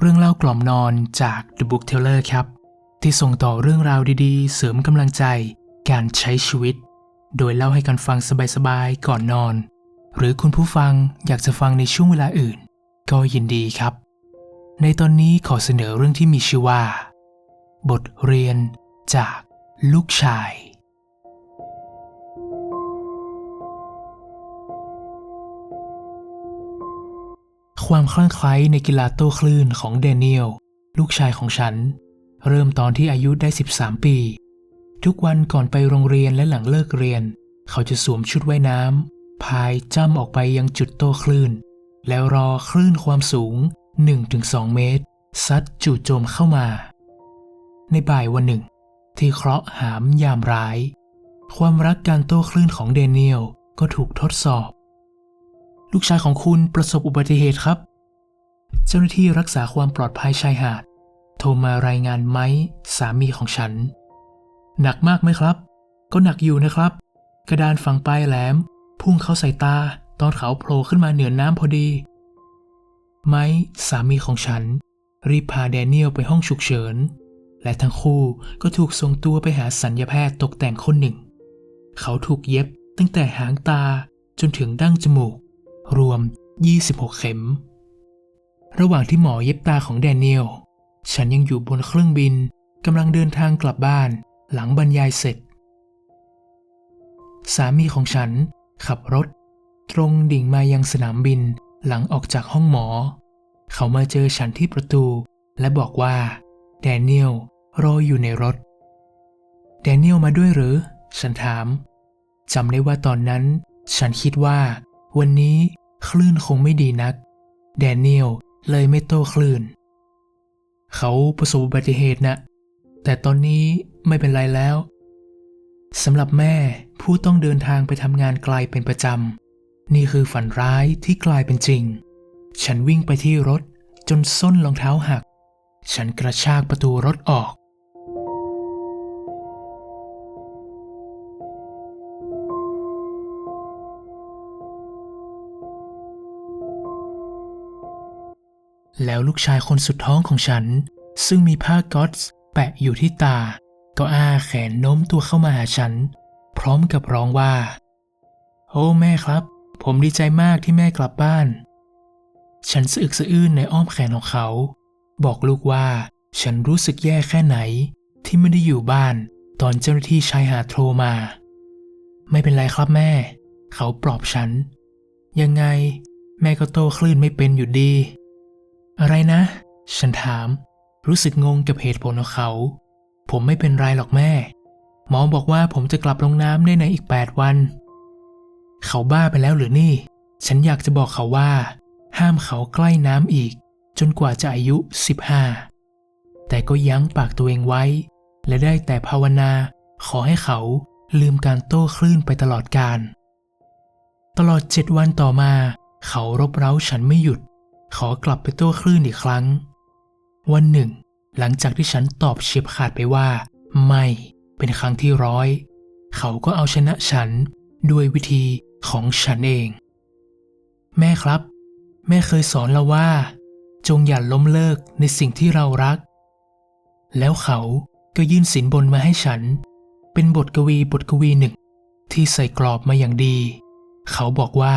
เรื่องเล่ากล่อมนอนจาก The Book Teller ครับ ที่ส่งต่อเรื่องราวดีๆ เสริมกำลังใจ การใช้ชีวิต โดยเล่าให้กันฟังสบายๆ ก่อนนอน หรือคุณผู้ฟังอยากจะฟังในช่วงเวลาอื่น ก็ยินดีครับ ในตอนนี้ขอเสนอเรื่องที่มีชื่อว่า บทเรียนจากลูกชาย ความคลั่งไคล้ในกีฬาโต้คลื่นของเดนิเอลลูกชายของฉัน เริ่มตอนที่อายุได้ 13 ปี ทุกวันก่อนไปโรงเรียนและหลังเลิกเรียน เขาจะสวมชุดว่ายน้ำพายจ้ำออกไปยังจุดโต้คลื่น แล้วรอคลื่นความสูง 1-2 เมตร ซัดจู่โจมเข้ามา ในบ่ายวันหนึ่ง ที่เคราะห์หามยามร้าย ความรักการโต้คลื่นของเดนิเอลก็ถูกทดสอบ ลูกชายของคุณประสบอุบัติเหตุครับ เจ้าหน้าที่รักษาความปลอดภัยชายหาด โทรมารายงานไม้สามีของฉัน หนักมากไหมครับ ก็หนักอยู่นะครับ กระดานฝังปลายแหลม พุ่งเข้าใส่ตาตอนเขาโผล่ขึ้นมาเหนือน้ำพอดี ไม้สามีของฉัน รีบพาแดเนียลไปห้องฉุกเฉิน และทั้งคู่ก็ถูกส่งตัวไปหาสัญญาแพทย์ตกแต่งคนหนึ่ง เขาถูกเย็บตั้งแต่หางตาจนถึงดั้งจมูก รวม 26 เข็ม ระหว่างที่หมอเย็บตาของแดเนียล ฉันยังอยู่บนเครื่องบินกำลังเดินทางกลับบ้านหลังบรรยายเสร็จ สามีของฉันขับรถ ตรงดิ่งมายังสนามบินหลังออกจากห้องหมอ เขามาเจอฉันที่ประตู และบอกว่า แดเนียลรออยู่ในรถ แดเนียลมาด้วยหรือ ฉันถามจำได้ว่าตอนนั้น ฉันคิดว่า วันนี้คลื่นคงไม่ดีนัก แดเนียลเลยไม่โต้คลื่น เขาประสบอุบัติเหตุนะ แต่ตอนนี้ไม่เป็นไรแล้วสำหรับแม่ผู้ต้องเดินทางไปทำงานไกลเป็นประจำ นี่คือฝันร้ายที่กลายเป็นจริง ฉันวิ่งไปที่รถจนส้นรองเท้าหัก ฉันกระชากประตูรถออก แล้วลูกชายคนสุดท้องของฉัน ซึ่งมีผ้าก๊อตส์แปะอยู่ที่ตา ก็อ้าแขนโน้มตัวเข้ามาหาฉัน พร้อมกับร้องว่า โอ้แม่ครับ ผมดีใจมากที่แม่กลับบ้าน ฉันสะอึกสะอื้นในอ้อมแขนของเขา บอกลูกว่าฉันรู้สึกแย่แค่ไหน ที่ไม่ได้อยู่บ้าน ตอนเจ้าหน้าที่ชายหาดโทรมา ไม่เป็นไรครับแม่ เขาปลอบฉัน ยังไง แม่ก็โตคลื่นไม่เป็นอยู่ดี อะไรนะ ฉันถาม รู้สึกงงกับเหตุผลของเขา ผมไม่เป็นไรหรอกแม่ หมอบอกว่าผมจะกลับลงน้ำได้ในอีก 8 วัน เขาบ้าไปแล้วหรือนี่ ฉันอยากจะบอกเขาว่า ห้ามเขาใกล้น้ำอีก จนกว่าจะอายุ 15 แต่ก็ยั้งปากตัวเองไว้ และได้แต่ภาวนาขอให้เขาลืมการโต้คลื่นไปตลอดกาลตลอดเจ็ดวันต่อมา เขารบเร้าฉันไม่หยุด ขอกลับไปโต้คลื่นอีกครั้ง วันหนึ่ง หลังจากที่ฉันตอบเฉียบขาดไปว่า ไม่เป็นครั้งที่ร้อย เขาก็เอาชนะฉันด้วยวิธีของฉันเอง แม่ครับ แม่เคยสอนเราว่า จงอย่าล้มเลิกในสิ่งที่เรารัก แล้วเขาก็ยื่นสินบนมาให้ฉัน เป็นบทกวีบทกวีหนึ่ง ที่ใส่กรอบมาอย่างดี เขาบอกว่า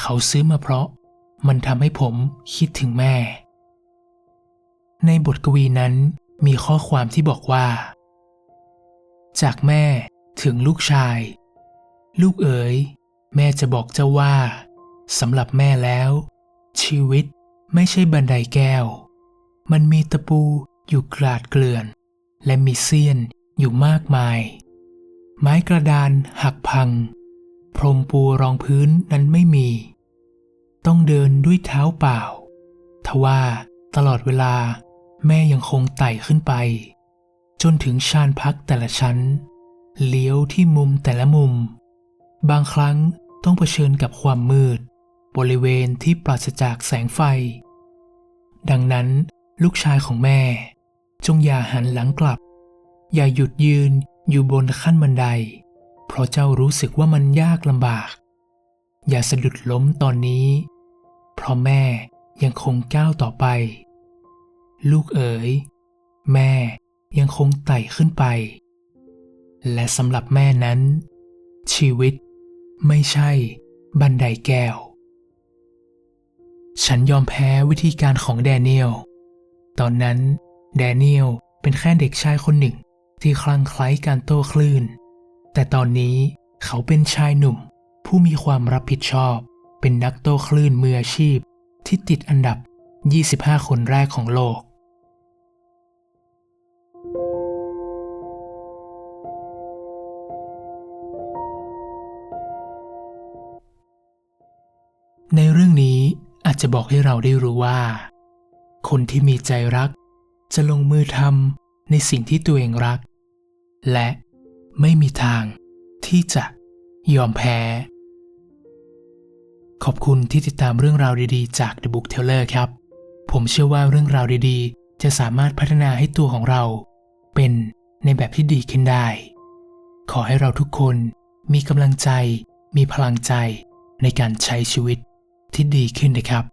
เขาซื้อมาเพราะ มันทำให้ผมคิดถึงแม่ ในบทกวีนั้นมีข้อความที่บอกว่า จากแม่ถึงลูกชาย ลูกเอ๋ย แม่จะบอกเจ้าว่าสำหรับแม่แล้ว ชีวิตไม่ใช่บันไดแก้ว มันมีตะปูอยู่กราดเกลื่อน และมีเสี้ยนอยู่มากมาย ไม้กระดานหักพัง พรมปูรองพื้นนั้นไม่มี ต้องเดินด้วยเท้าเปล่า ทว่าตลอดเวลาแม่ยังคงไต่ขึ้นไป จนถึงชานพักแต่ละชั้น เลี้ยวที่มุมแต่ละมุม บางครั้งต้องเผชิญกับความมืด บริเวณที่ปราศจากแสงไฟ ดังนั้นลูกชายของแม่ จงอย่าหันหลังกลับ อย่าหยุดยืนอยู่บนขั้นบันได เพราะเจ้ารู้สึกว่ามันยากลำบาก อย่าสะดุดล้มตอนนี้ เพราะแม่ยังคงก้าวต่อไป ลูกเอ๋ย แม่ยังคงไต่ขึ้นไป และสำหรับแม่นั้น ชีวิตไม่ใช่บันไดแก้ว ฉันยอมแพ้วิธีการของแดเนียล ตอนนั้นแดเนียลเป็นแค่เด็กชายคนหนึ่งที่คลั่งไคล้การโต้คลื่น แต่ตอนนี้เขาเป็นชายหนุ่มผู้มีความรับผิดชอบ เป็นนักโต้คลื่นมืออาชีพที่ติดอันดับ 25 คนแรกของโลก ในเรื่องนี้อาจจะบอกให้เราได้รู้ว่า คนที่มีใจรัก จะลงมือทำในสิ่งที่ตัวเองรัก และไม่มีทางที่จะยอมแพ้ ขอบคุณที่ติดตามเรื่องราวดีๆ จาก The Book Teller ครับ ผมเชื่อว่าเรื่องราวดีๆ จะสามารถพัฒนาให้ตัวของเรา เป็นในแบบที่ดีขึ้นได้ ขอให้เราทุกคนมีกำลังใจ มีพลังใจในการใช้ชีวิตที่ดีขึ้นนะครับ